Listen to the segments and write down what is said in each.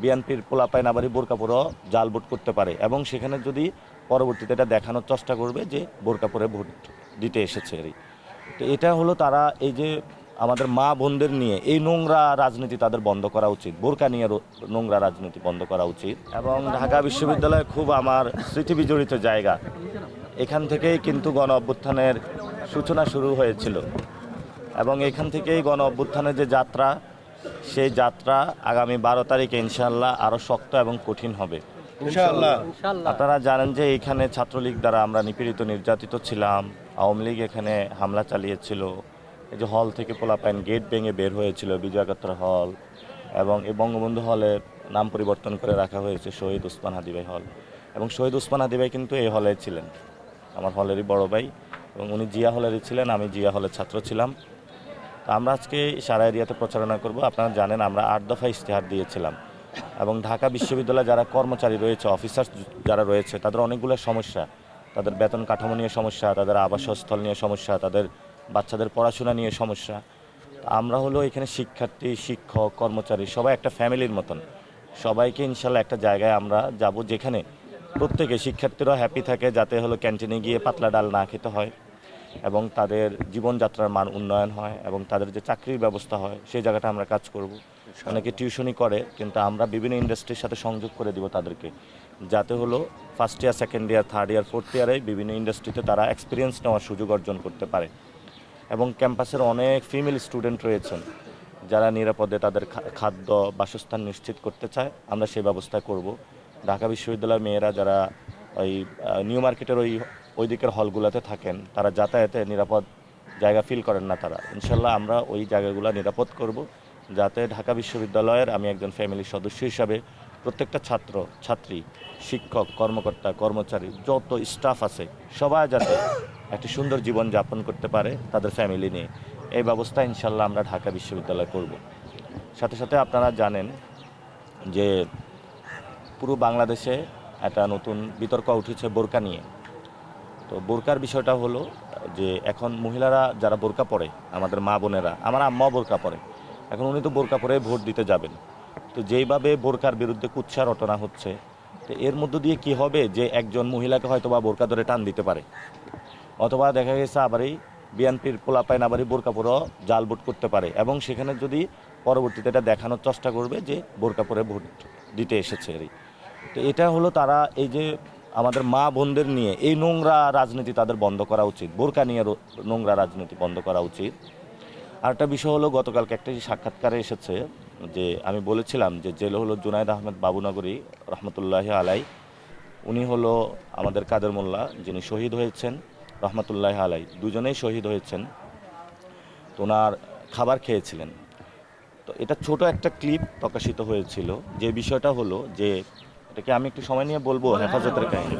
বিএনপির পোলাপাইন আবারই বোরকাপুরও জাল ভোট করতে পারে এবং সেখানে যদি পরবর্তীতে এটা দেখানোর চেষ্টা করবে যে বোরকাপুরে ভোট দিতে এসেছে এরই। তো এটা হলো তারা এই যে আমাদের মা বোনদের নিয়ে এই নোংরা রাজনীতি তাদের বন্ধ করা উচিত। বোরকা নিয়ে নোংরা রাজনীতি বন্ধ করা উচিত। এবং ঢাকা বিশ্ববিদ্যালয় খুব আমার স্মৃতি বিজড়িত জায়গা। এখান থেকেই কিন্তু গণ অভ্যুত্থানের সূচনা শুরু হয়েছিল। এবং এখান থেকেই গণ অভ্যুত্থানের যে যাত্রা সেই যাত্রা আগামী বারো তারিখে ইনশাল্লাহ আরও শক্ত এবং কঠিন হবে। ইনশাআল্লাহ। আপনারা জানেন যে এখানে ছাত্রলীগ দ্বারা আমরা নিপীড়িত নির্যাতিত ছিলাম। আওয়ামী লীগ এখানে হামলা চালিয়েছিল। এই যে হল থেকে পোলাপাইন গেট ভেঙে বের হয়েছিল বিজয় একাত্তর হল এবং এই বঙ্গবন্ধু হলের নাম পরিবর্তন করে রাখা হয়েছে শহীদ উসমান হাদিবাই হল। এবং শহীদ উসমান হাদিবাই কিন্তু এই হলে ছিলেন। আমার হলেরই বড় ভাই এবং উনি জিয়া হলেরই ছিলেন আমি জিয়া হলের ছাত্র ছিলাম। আমরা আজকে সারা এরিয়াতে প্রচারণা করব। আপনারা জানেন আমরা আট দফা ইশতেহার দিয়েছিলাম এবং ঢাকা বিশ্ববিদ্যালয়ে যারা কর্মচারী রয়েছে, অফিসার যারা রয়েছে, তাদের অনেকগুলো সমস্যা। তাদের বেতন কাঠামো নিয়ে সমস্যা, তাদের আবাসস্থল নিয়ে সমস্যা, তাদের বাচ্চাদের পড়াশোনা নিয়ে সমস্যা। আমরা হলো এখানে শিক্ষার্থী, শিক্ষক, কর্মচারী, সবাই একটা ফ্যামিলির মতন। সবাইকে ইনশাল্লাহ একটা জায়গায় আমরা যাব যেখানে প্রত্যেকে শিক্ষার্থীরা হ্যাপি থাকে, যাতে হলো ক্যান্টিনে গিয়ে পাতলা ডাল না খেতে হয়। এবং তাদের জীবনযাত্রার মান উন্নয়ন হয় এবং তাদের যে চাকরির ব্যবস্থা হয়, সেই জায়গাটা আমরা কাজ করব। অনেকে টিউশনই করে, কিন্তু আমরা বিভিন্ন ইন্ডাস্ট্রির সাথে সংযোগ করে দিব তাদেরকে। যাতে হলো first year second year third year fourth ইয়ারে বিভিন্ন ইন্ডাস্ট্রিতে তারা এক্সপিরিয়েন্স নেওয়ার সুযোগ অর্জন করতে পারে। এবং ক্যাম্পাসের অনেক ফিমেল স্টুডেন্ট রয়েছেন, যারা নিরাপদে তাদের খাদ্য, বাসস্থান নিশ্চিত করতে চায়, আমরা সেই ব্যবস্থা করব। ঢাকা বিশ্ববিদ্যালয়ের মেয়েরা যারা ওই নিউ মার্কেটের ওই ওই দিকের হলগুলোতে থাকেন। তারা যাতায়াতে নিরাপদ জায়গা ফিল করেন না তারা। ইনশাল্লাহ আমরা ওই জায়গাগুলো নিরাপদ করব, যাতে ঢাকা বিশ্ববিদ্যালয়ের আমি একজন ফ্যামিলির সদস্য হিসাবে প্রত্যেকটা ছাত্র, ছাত্রী, শিক্ষক, কর্মকর্তা, কর্মচারী, যত স্টাফ আছে, সবাই যাতে একটি সুন্দর জীবন যাপন করতে পারে তাদের ফ্যামিলি নিয়ে। এই ব্যবস্থা ইনশাল্লাহ আমরা ঢাকা বিশ্ববিদ্যালয় করব। সাথে সাথে আপনারা জানেন যে পুরো বাংলাদেশে একটা নতুন বিতর্ক উঠেছে বোরকা নিয়ে। তো বোরকার বিষয়টা হলো যে এখন মহিলারা যারা বোরকা পরে, আমাদের মা বোনেরা, আমার আম্মাও বোরকা পরে, এখন উনি তো বোরকা পরে ভোট দিতে যাবেন। তো যেইভাবে বোরকার বিরুদ্ধে কুৎসা রটনা হচ্ছে, তো এর মধ্য দিয়ে কি হবে যে একজন মহিলাকে হয়তো বা বোরকা ধরে টান দিতে পারে? অথবা দেখা গেছে আবারই বিএনপির পোলাপাইন আবারই বোরকা পরেও জাল ভোট করতে পারে, এবং সেখানে যদি পরবর্তীতে এটা দেখানোর চেষ্টা করবে যে বোরকা পরে ভোট দিতে এসেছে তো এটা হলো তারা এই যে আমাদের মা বোনদের নিয়ে এই নোংরা রাজনীতি তাদের বন্ধ করা উচিত। বোরকা নিয়ে নোংরা রাজনীতি বন্ধ করা উচিত। আর একটা বিষয় হলো, গতকালকে একটা সাক্ষাৎকারে এসেছে যে আমি বলেছিলাম যে জেল হলো জুনায়দ আহমেদ বাবুনগরী, রহমতুল্লাহ আলাই। উনি হলো আমাদের কাদের মোল্লা, যিনি শহীদ হয়েছেন, রহমতুল্লাহ আলাই। দুজনেই শহীদ হয়েছেন। তো ওনার খাবার খেয়েছিলেন। তো এটা ছোট একটা ক্লিপ প্রকাশিত হয়েছিল। যে বিষয়টা হলো যে এটাকে আমি একটু সময় নিয়ে বলব হেফাজতের কাহিনী।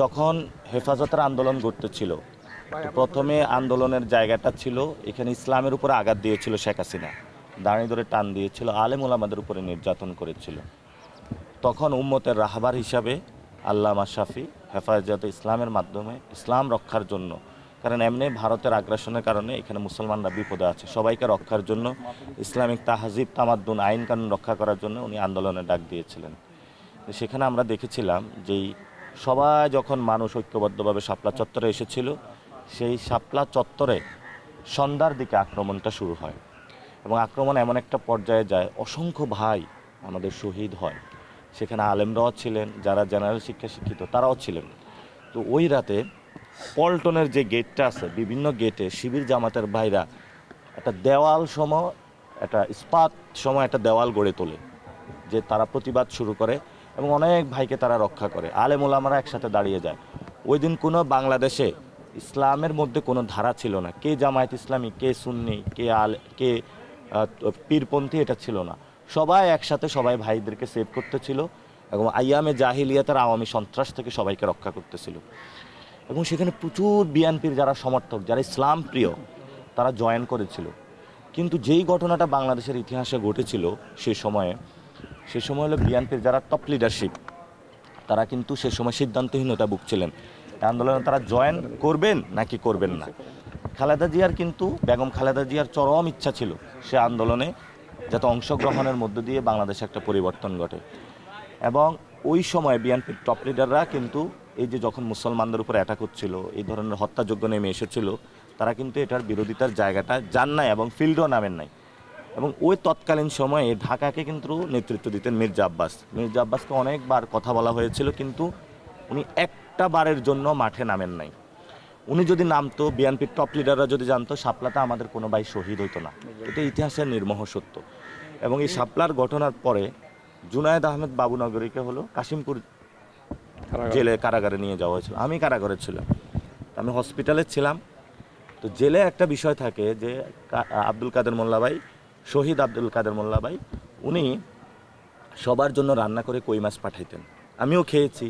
যখন হেফাজতের আন্দোলন ঘটতেছিল প্রথমে আন্দোলনের জায়গাটা ছিল এখানে ইসলামের উপরে আঘাত দিয়েছিল শেখ হাসিনা। দাঁড়িয়ে ধরে টান দিয়েছিল আলেম ওলামাদের উপরে নির্যাতন করেছিল। তখন উম্মতের রাহবার হিসাবে আল্লামা শাফি হেফাজতে ইসলামের মাধ্যমে ইসলাম রক্ষার জন্য কারণ এমনি ভারতের আগ্রাসনের কারণে এখানে মুসলমানরা বিপদে আছে। সবাইকে রক্ষার জন্য ইসলামিক তাহাজিব, তামাদ্দুন, আইন কানুন রক্ষা করার জন্য উনি আন্দোলনে ডাক দিয়েছিলেন। সেখানে আমরা দেখেছিলাম যেই সবাই যখন মানুষ ঐক্যবদ্ধভাবে শাপলা চত্বরে এসেছিল, সেই শাপলা চত্বরে সন্ধ্যার দিকে আক্রমণটা শুরু হয় এবং আক্রমণ এমন একটা পর্যায়ে যায়, অসংখ্য ভাই আমাদের শহীদ হয়। সেখানে আলেমরাও ছিলেন, যারা জেনারেল শিক্ষা শিক্ষিত, তারাও ছিলেন। তো ওই রাতে পল্টনের যে গেটটা আছে, বিভিন্ন গেটে শিবির জামাতের ভাইরা একটা দেওয়াল সম, একটা ইস্পাত সময় একটা দেওয়াল গড়ে তোলে, যে তারা প্রতিবাদ শুরু করে এবং অনেক ভাইকে তারা রক্ষা করে। আলেম ওলামারা একসাথে দাঁড়িয়ে যায়। ওই দিন কোনো বাংলাদেশে ইসলামের মধ্যে কোনো ধারা ছিল না। কে জামায়াত ইসলামী, কে সুন্নি, কে আল, কে পীরপন্থী এটা ছিল না। সবাই একসাথে সবাই ভাইদেরকে সেভ করতেছিল এবং আইয়ামে জাহিলিয়াতের আওয়ামী সন্ত্রাস থেকে সবাইকে রক্ষা করতেছিল। এবং সেখানে প্রচুর বিএনপির যারা সমর্থক, যারা ইসলাম প্রিয়, তারা জয়েন করেছিল। কিন্তু যেই ঘটনাটা বাংলাদেশের ইতিহাসে ঘটেছিল সে সময়ে, সে সময় হলো বিএনপির যারা টপ লিডারশিপ তারা কিন্তু সে সময় সিদ্ধান্তহীনতা ভুগছিলেন। আন্দোলনে তারা জয়েন করবেন নাকি করবেন না? খালেদা জিয়ার কিন্তু, বেগম খালেদা জিয়ার চরম ইচ্ছা ছিল সে আন্দোলনে যাতে অংশগ্রহণের মধ্য দিয়ে বাংলাদেশে একটা পরিবর্তন ঘটে। এবং ওই সময় বিএনপির টপ লিডাররা কিন্তু এই যে যখন মুসলমানদের উপর অ্যাটাক হচ্ছিল, এই ধরনের হত্যাযোগ্য নেমে এসেছিল, তারা কিন্তু এটার বিরোধিতার জায়গাটা যান নাই এবং ফিল্ডও নামেন নাই। এবং ওই তৎকালীন সময়ে ঢাকাকে কিন্তু নেতৃত্ব দিতেন মির্জা আব্বাস। মির্জা আব্বাসকে অনেকবার কথা বলা হয়েছিল, কিন্তু উনি একটা বারের জন্য মাঠে নামেন নাই। উনি যদি নামতো, বিএনপির টপ লিডাররা যদি জানতো শাপলাতে আমাদের কোনো ভাই শহীদ হইতো না। এটা ইতিহাসের নির্মহ সত্য। এবং এই সাপলার ঘটনার পরে জুনায়েদ আহমেদ বাবুনগরীকে হলো কাশিমপুর জেলে কারাগারে নিয়ে যাওয়া হয়েছিল। আমি কারাগারে ছিলাম। আমি হসপিটালে ছিলাম। তো জেলে একটা বিষয় থাকে যে আব্দুল কাদের মোল্লা ভাই শহীদ আব্দুল কাদের মোল্লা ভাই উনি সবার জন্য রান্না করে কই মাছ পাঠাইতেন। আমিও খেয়েছি।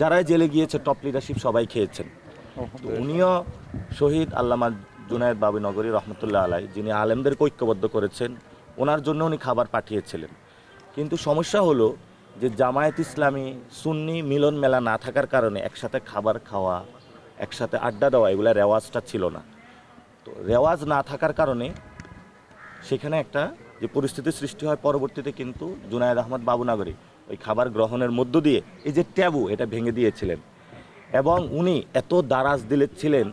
যারাই জেলে গিয়েছে টপ লিডারশিপ সবাই খেয়েছেন। তো উনিও শহীদ আল্লামা জুনায়েদ বাবু নগরী রহমতুল্লাহ আলাই যিনি আলেমদেরকে ঐক্যবদ্ধ করেছেন ওনার জন্য উনি খাবার পাঠিয়েছিলেন। কিন্তু সমস্যা হলো যে জামায়াত ইসলামী সুন্নি মিলন মেলা না থাকার কারণে একসাথে খাবার খাওয়া, একসাথে আড্ডা দেওয়া, এগুলো রেওয়াজটা ছিল না। তো রেওয়াজ না থাকার কারণে সেখানে একটা যে পরিস্থিতি সৃষ্টি হয় পরবর্তীতে কিন্তু জুনায়েদ আহমদ বাবুনগরী ওই খাবার গ্রহণের মধ্য দিয়ে এই যে ট্যাবু, এটা ভেঙে দিয়েছিলেন। এবং উনি এত দারাজ দিলে ছিলেন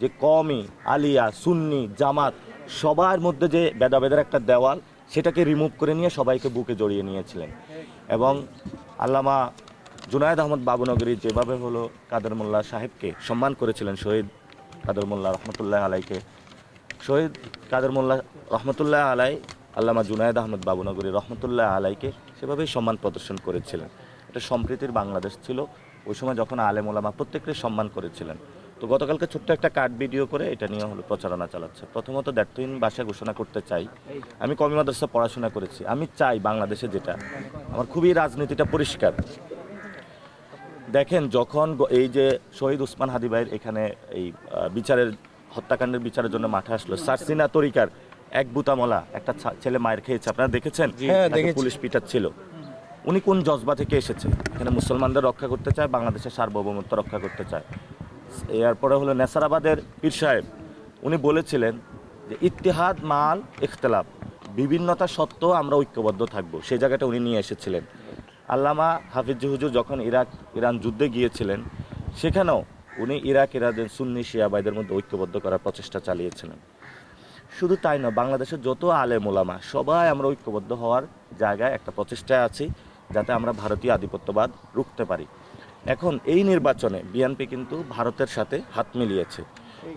যে কমি আলিয়া, সুন্নি, জামাত, সবার মধ্যে যে ভেদাভেদের একটা দেওয়াল, সেটাকে রিমুভ করে নিয়ে সবাইকে বুকে জড়িয়ে নিয়েছিলেন। এবং আল্লামা জুনায়েদ আহমদ বাবুনগরী যেভাবে হলো কাদের মোল্লা সাহেবকে সম্মান করেছিলেন, শহীদ কাদের মোল্লা রহমতুল্লাহ আলাইকে। শহীদ কাদের মোল্লা রহমতুল্লাহ আলাই, আল্লামা জুনায়েদ আহমদ বাবুনগরী রহমতুল্লাহ আলাইকে সেভাবেই সম্মান প্রদর্শন করেছিলেন। এটা সম্প্রীতির বাংলাদেশ ছিল। ওই সময় যখন আলেম ওলামা সম্মান করেছিলেন তো গতকালকে ছোট্ট একটা কার্ড ভিডিও করে এটা নিয়ে হলো প্রচারণা চালাচ্ছে। প্রথমত দ্ব্যর্থহীন ভাষা ঘোষণা করতে চাই। আমি কমি মাদ্রাসা পড়াশোনা করেছি। আমি চাই বাংলাদেশে যেটা। আমার খুবই রাজনীতিটা পরিষ্কার। দেখেন যখন এই যে শহীদ উসমান হাদি ভাইয়ের এখানে এই বিচারের হত্যাকাণ্ডের বিচারের জন্য মাঠে আসলো সারসিনা তরিকার এক বুতামলা একটা ছেলে মায়ের খেয়েছে। আপনারা দেখেছেন? হ্যাঁ। পুলিশ পিটাচ্ছিল। উনি কোন জজবা থেকে এসেছে? এখানে মুসলমানদের রক্ষা করতে চায় বাংলাদেশের সার্বভৌমত্ব রক্ষা করতে চায়। এরপরে হলো নেসারাবাদের পীর সাহেব। উনি বলেছিলেন যে ইতিহাদ মাল, ইখতলাফ, বিভিন্নতা সত্ত্বেও আমরা ঐক্যবদ্ধ থাকব। সেই জায়গাটা উনি নিয়ে এসেছিলেন। আল্লামা হাফিজ হুজুর যখন ইরাক, ইরান যুদ্ধে গিয়েছিলেন, সেখানেও উনি ইরাক ইরাদের সুন্নি শিয়াবাইদের মধ্যে ঐক্যবদ্ধ করার প্রচেষ্টা চালিয়েছিলেন। শুধু তাই নয়, বাংলাদেশের যত আলেম ওলামা, সবাই আমরা ঐক্যবদ্ধ হওয়ার জায়গায় একটা প্রচেষ্টায় আছি, যাতে আমরা ভারতীয় আধিপত্যবাদ রুখতে পারি। এখন এই নির্বাচনে বিএনপি কিন্তু ভারতের সাথে হাত মিলিয়েছে।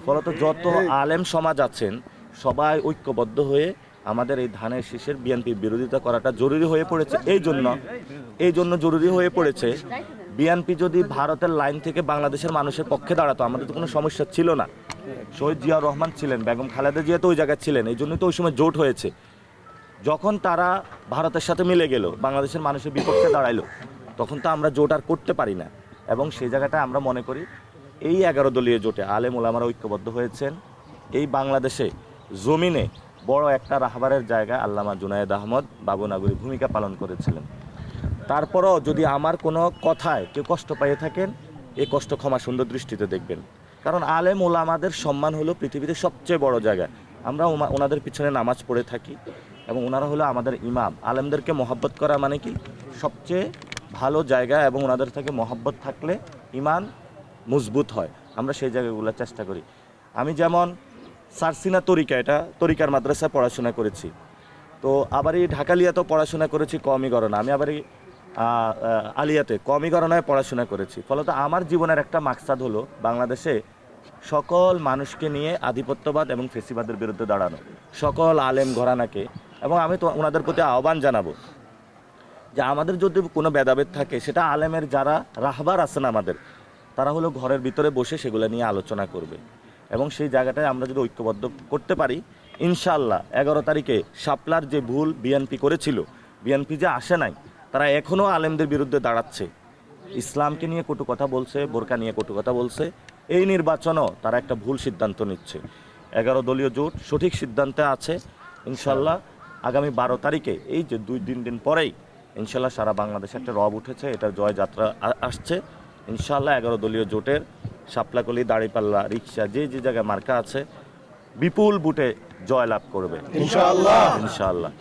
ফলত যত আলেম সমাজ আছেন সবাই ঐক্যবদ্ধ হয়ে আমাদের এই ধানের শীষের বিএনপির বিরোধিতা করাটা জরুরি হয়ে পড়েছে। এই জন্য এই জন্য জরুরি হয়ে পড়েছে। বিএনপি যদি ভারতের লাইন থেকে বাংলাদেশের মানুষের পক্ষে দাঁড়াতো আমাদের তো কোনো সমস্যা ছিল না। শহীদ জিয়াউর রহমান ছিলেন বেগম খালেদা জিয়া তো ওই জায়গায় ছিলেন এই জন্যই তো ওই সময় জোট হয়েছে। যখন তারা ভারতের সাথে মিলে গেল বাংলাদেশের মানুষের বিপক্ষে দাঁড়াইলো তখন তো আমরা জোট আর করতে পারি না। এবং সেই জায়গাটা আমরা মনে করি এই এগারো দলীয় জোটে আলেম ওলামারা ঐক্যবদ্ধ হয়েছেন। এই বাংলাদেশে জমিনে বড় একটা রাহবারের জায়গা আল্লামা জুনায়েদ আহমদ বাবুনাগরী ভূমিকা পালন করেছিলেন। তারপরও যদি আমার কোনো কথায় কেউ কষ্ট পেয়ে থাকেন, এই কষ্ট ক্ষমা সুন্দর দৃষ্টিতে দেখবেন। কারণ আলেম ওলামাদের সম্মান হলো পৃথিবীতে সবচেয়ে বড় জায়গা। আমরা ওনাদের পিছনে নামাজ পড়ে থাকি এবং ওনারা হলো আমাদের ইমাম। আলেমদেরকে মহব্বত করা মানে কি? সবচেয়ে ভালো জায়গা এবং ওনাদের থেকে মহব্বত থাকলে ইমান মজবুত হয়। আমরা সেই জায়গাগুলো চেষ্টা করি। আমি যেমন সারসিনা তরিকা, এটা তরিকার মাদ্রাসায় পড়াশোনা করেছি। তো আবার এই ঢাকালিয়াতেও পড়াশোনা করেছি, কমই গণনা আমি আবার এই আলিয়াতে কমই গণনায় পড়াশোনা করেছি। ফলত আমার জীবনের একটা মাকসাদ হলো বাংলাদেশে সকল মানুষকে নিয়ে আধিপত্যবাদ এবং ফেসিবাদের বিরুদ্ধে দাঁড়ানো। সকল আলেম ঘরানাকে। এবং আমি তো ওনাদের প্রতি আহ্বান জানাব যে আমাদের যদি কোনো ভেদাভেদ থাকে, সেটা আলেমের যারা রাহবার আছেন আমাদের, তারা হলো ঘরের ভিতরে বসে সেগুলো নিয়ে আলোচনা করবে। এবং সেই জায়গাটায় আমরা যদি ঐক্যবদ্ধ করতে পারি ইনশাল্লাহ এগারো তারিখে শাপলার যে ভুল বিএনপি করেছিল, বিএনপি যে আসে নাই, তারা এখনও আলেমদের বিরুদ্ধে দাঁড়াচ্ছে। ইসলামকে নিয়ে কটু কথা বলছে, বোরকা নিয়ে কটু কথা বলছে, এই নির্বাচনও তারা একটা ভুল সিদ্ধান্ত নিচ্ছে। এগারো দলীয় জোট সঠিক সিদ্ধান্তে আছে ইনশাল্লাহ আগামী বারো তারিখে, এই যে দুই, তিন দিন পরেই ইনশাল্লাহ সারা বাংলাদেশে একটা রব উঠেছে এটার জয়যাত্রা আ- আসছে। ইনশাল্লাহ এগারো দলীয় জোটের সাপলাকলি দাড়িপাল্লা রিক্সা যে যে জায়গায় মার্কা আছে বিপুল বুটে জয়লাভ করবে। ইনশাল্লাহ ইনশাল্লাহ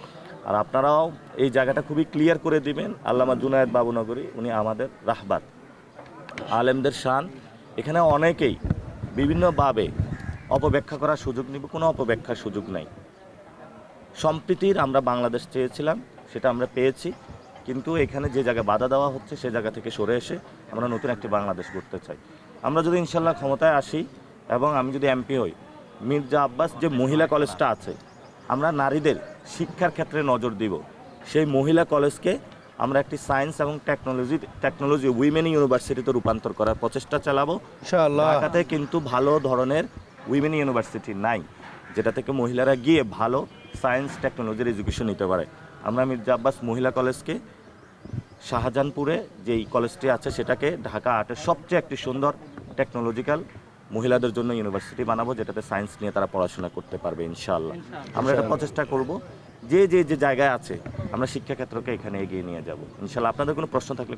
আর আপনারাও এই জায়গাটা খুবই ক্লিয়ার করে দিবেন। আল্লামা জুনায়েদ বাবুনগরী উনি আমাদের রাহবাদ আলেমদের শান। এখানে অনেকেই বিভিন্নভাবে অপব্যাখ্যা করার সুযোগ নিব কোনো অপব্যাখ্যার সুযোগ নাই। সম্প্রীতির আমরা বাংলাদেশ চেয়েছিলাম সেটা আমরা পেয়েছি। কিন্তু এখানে যে জায়গায় বাধা দেওয়া হচ্ছে সে জায়গা থেকে সরে এসে আমরা নতুন একটি বাংলাদেশ গড়তে চাই। আমরা যদি ইনশাল্লাহ ক্ষমতায় আসি এবং আমি যদি এমপি হই মির্জা আব্বাস যে মহিলা কলেজটা আছে আমরা নারীদের শিক্ষার ক্ষেত্রে নজর দিব। সেই মহিলা কলেজকে আমরা একটি সায়েন্স এবং টেকনোলজি টেকনোলজি উইমেন ইউনিভার্সিটিতে রূপান্তর করার প্রচেষ্টা চালাবো। ঢাকাতে কিন্তু ভালো ধরনের উইমেন ইউনিভার্সিটি নাই যেটা থেকে মহিলারা গিয়ে ভালো সায়েন্স টেকনোলজির এডুকেশন নিতে পারে। আমরা মির্জা আব্বাস মহিলা কলেজকে শাহজাহানপুরে যেই কলেজটি আছে সেটাকে ঢাকা আর্টের সবচেয়ে একটি সুন্দর টেকনোলজিক্যাল মহিলাদের জন্য ইউনিভার্সিটি বানাবো যেটাতে সায়েন্স নিয়ে তারা পড়াশোনা করতে পারবে ইনশাল্লাহ আমরা এটা প্রচেষ্টা করব। যে যে যে জায়গায় আছে আমরা শিক্ষাক্ষেত্রকে এখানে এগিয়ে নিয়ে যাব। ইনশাল্লাহ আপনাদের কোনো প্রশ্ন থাকলে